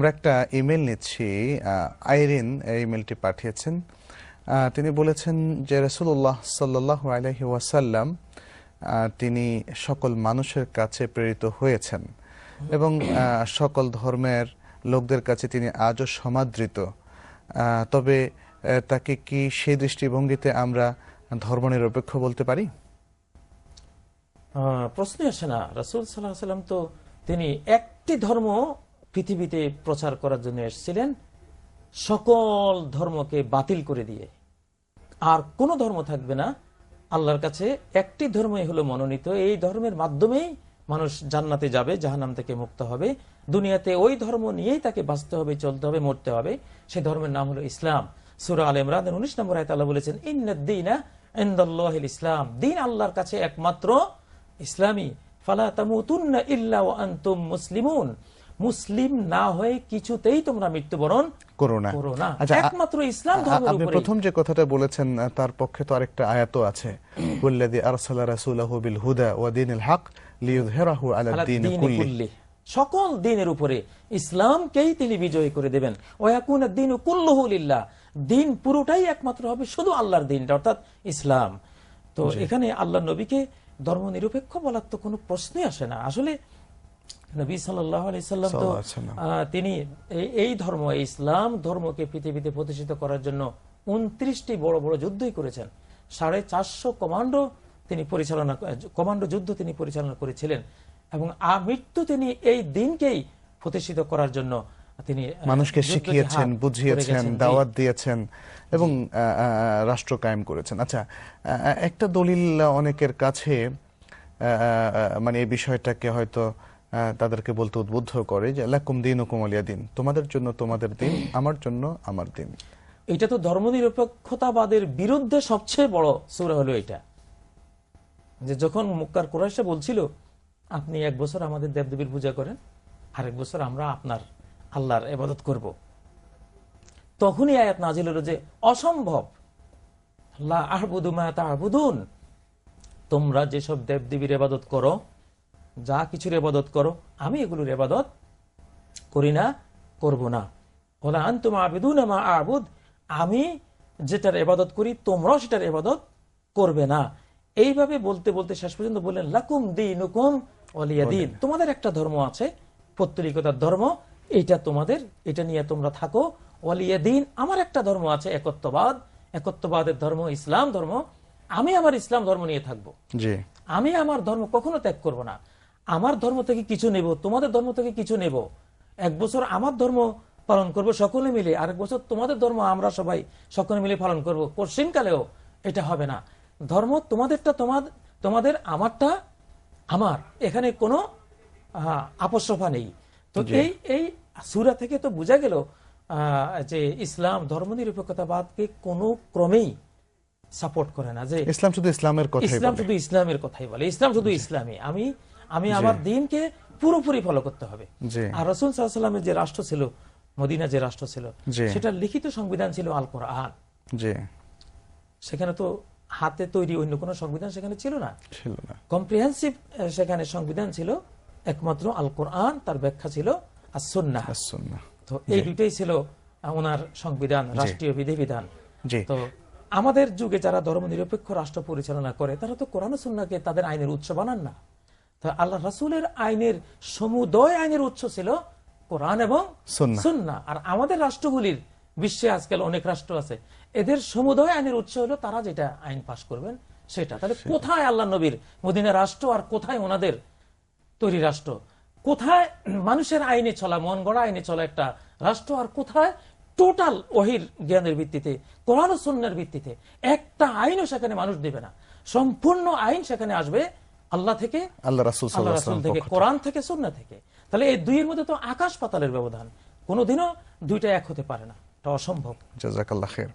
আমরা একটা ইমেল নিচ্ছি আইরিন ইমেলটি পাঠিয়েছেন। তিনি বলেছেন যে রসুল্লাহ সাল্লাহ আলহি ওয়াসাল্লাম তিনি সকল মানুষের কাছে প্রেরিত হয়েছেন এবং সকল ধর্মের লোকদের কাছে তিনি আজও সমাদৃত। তবে তাকে কি সেই দৃষ্টিভঙ্গিতে আমরা ধর্মনিরপেক্ষ বলতে পারি? প্রশ্নই আসে না। রাসুল সাল্লাহ সাল্লাম তো তিনি একটি ধর্ম পৃথিবীতে প্রচার করার জন্য এসেছিলেন, সকল ধর্মকে বাতিল করে দিয়ে। আর কোনো ধর্ম থাকবে না। আল্লাহর কাছে একটি ধর্মই হলো মনোনীত। এই ধর্মের মাধ্যমেই মানুষ জান্নাতে যাবে, জাহান্নাম থেকে মুক্ত হবে। দুনিয়াতে ওই ধর্ম নিয়েই তাকে বাঁচতে হবে, চলতে হবে, মরতে হবে। সেই ধর্মের নাম হলো ইসলাম। সুরা আল ইমরান উনিশ নম্বর আয়ত আল্লাহ বলেছেন ইন্দিনা ইসলাম। দিন আল্লাহর কাছে একমাত্র ইসলামী। ফালা তামুতুন্না ইল্লা আনতুম মুসলিমুন। মুসলিম না হয়ে কিছুতেই তোমরা মৃত্যুবরণ করো না। আচ্ছা, একমাত্র ইসলাম ধর্মের আপনি প্রথম যে কথাটা বলেছেন তার পক্ষে তো আরেকটা আয়াত আছে। ওয়াল্লাযী আরসালা রাসূলাহু বিল হুদা ওয়া দীনিল হক লিইয়ুযহিরাহু আলা দ্বীনি কুল্লি। সকল দিনের উপরে ইসলামকেই তিনি বিজয়ী করে দেবেন। ওয়াকুন দিন কুল্লুহু লিল্লাহ। দিন পুরোটাই একমাত্র হবে শুধু আল্লাহর দিনটা অর্থাৎ ইসলাম। তো এখানে আল্লাহ নবীকে ধর্ম নিরপেক্ষ বলার তো কোনো প্রশ্নই আসে না। আসলে নবী সাল্লাহ তো তিনি এই- ধর্ম ইসলাম ধর্মকে পৃথিবীতে প্রতিষ্ঠিত করার জন্য উনত্রিশটি বড় বড় যুদ্ধই করেছেন। সাড়ে চারশো কমান্ডো তিনি পরিচালনা কমান্ডো যুদ্ধ তিনি পরিচালনা করেছিলেন এবং আমৃত্যু তিনি এই দিনকেই প্রতিষ্ঠিত করার জন্য তিনি মানুষকে শিখিয়েছেন বুঝিয়েছেন দাওয়াত দিয়েছেন এবং রাষ্ট্র কায়েম করেছেন। আচ্ছা একটা দলিল অনেকের কাছে মানে এই বিষয়টাকে হয়তো আহ, তাদেরকে বলতে উদ্বুদ্ধ করে যে, লাকুম দিন ও কুমলিয়া দিন। তোমাদের জন্য তোমাদের দিন, আমার জন্য আমার দিন। এটা তো ধর্মনিরপেক্ষতাবাদের বিরুদ্ধে সবচেয়ে বড় সুরা হলো এটা। যে যখন মুক্কার কোরাইশা বলছিল, আপনি এক বছর আমাদের দেবদেবীর পূজা করেন, আরেক বছর আমরা আপনার আল্লাহর এবাদত করব। তখনই আয়াত নাজিল হলো যে, অসম্ভব। আল্লাহ আহবুদু মা তাহবুদুন তোমরা যেসব দেবদেবীর এবাদত করো যা কিছুর এবাদত করো আমি এগুলোর এবাদত করি না করব না। ওলা আনতুম আবেদুন মা আবুদ আমি যেটার এবাদত করি তোমরাও সেটার এবাদত করবে না। এইভাবে বলতে বলতে শেষ পর্যন্ত বললেন লাকুম দিন হুকুম অলিয়া দিন তোমাদের একটা ধর্ম আছে পত্তলিকতার ধর্ম এটা তোমাদের এটা নিয়ে তোমরা থাকো। অলিয়া দিন আমার একটা ধর্ম আছে একত্ববাদ। একত্ববাদের ধর্ম ইসলাম ধর্ম। আমি আমার ইসলাম ধর্ম নিয়ে থাকব। আমি আমার ধর্ম কখনো ত্যাগ করব না। আমার ধর্ম থেকে কিছু নেব তোমাদের ধর্ম থেকে কিছু নেব। এক বছর আমার ধর্ম পালন করব সকলে মিলে আরেক বছর তোমাদের ধর্ম আমরা সবাই সকলে মিলে পালন করব। পশ্চিমকালেও এটা হবে না। ধর্ম তোমাদেরটা তোমার তোমাদের আমারটা আমার। এখানে কোনো আপসফা নেই। তো এই এই সুরা থেকে তো বোঝা গেল যে ইসলাম ধর্মনিরপেক্ষতাবাদকে কোনো ক্রমেই সাপোর্ট করে না যে ইসলাম শুধু ইসলামের কথাই ইসলাম শুধু ইসলামের কথাই বলে। ইসলাম শুধু ইসলামী আমি আমি আমার দিনকে পুরোপুরি ফলো করতে হবে। আর রসুল সাল্লামের যে রাষ্ট্র ছিল মদিনা যে রাষ্ট্র ছিল সেটা লিখিত সংবিধান ছিল আল কোরআন জি। সেখানে তো হাতে তৈরি অন্য কোনো সংবিধান সেখানে ছিল না। ছিল না। কম্প্রিহেন্সিভ সেখানে সংবিধান ছিল একমাত্র আল কোরআন তার ব্যাখ্যা ছিল আসন্না। তো এই দুইটাই ছিল ওনার সংবিধান রাষ্ট্রীয় বিধিবিধান। তো আমাদের যুগে যারা ধর্ম নিরপেক্ষ রাষ্ট্র পরিচালনা করে তারা তো কোরআন সুন্নাকে তাদের আইনের উৎস বানান না। তো আল্লাহ রাসুলের আইনের সমুদয় আইনের উৎস ছিল কোরআন এবং সুন্না আর আমাদের রাষ্ট্রগুলির বিশ্বে আজকাল অনেক রাষ্ট্র আছে। এদের সমুদয় আইনের উৎস হলো তারা যেটা আইন পাশ করবেন সেটা। তাহলে কোথায় আল্লাহ নবীর মদিনা রাষ্ট্র আর কোথায় ওনাদের তৈরি রাষ্ট্র? কোথায় মানুষের আইনে চলা মন গড়া আইনে চলা একটা রাষ্ট্র আর কোথায় টোটাল ওহির জ্ঞানের ভিত্তিতে কোরআন ও সুন্নার ভিত্তিতে? একটা আইনও সেখানে মানুষ দেবে না। সম্পূর্ণ আইন সেখানে আসবে আল্লাহ থেকে আল্লাহ রাসুল আল্লাহ সাল্লাল্লাহু থেকে কোরআন থেকে। সুন্না থেকে। তাহলে এই দুইয়ের মধ্যে তো আকাশ পাতালের ব্যবধান। কোনোদিনও দুইটা এক হতে পারে না। এটা অসম্ভব। খাইর।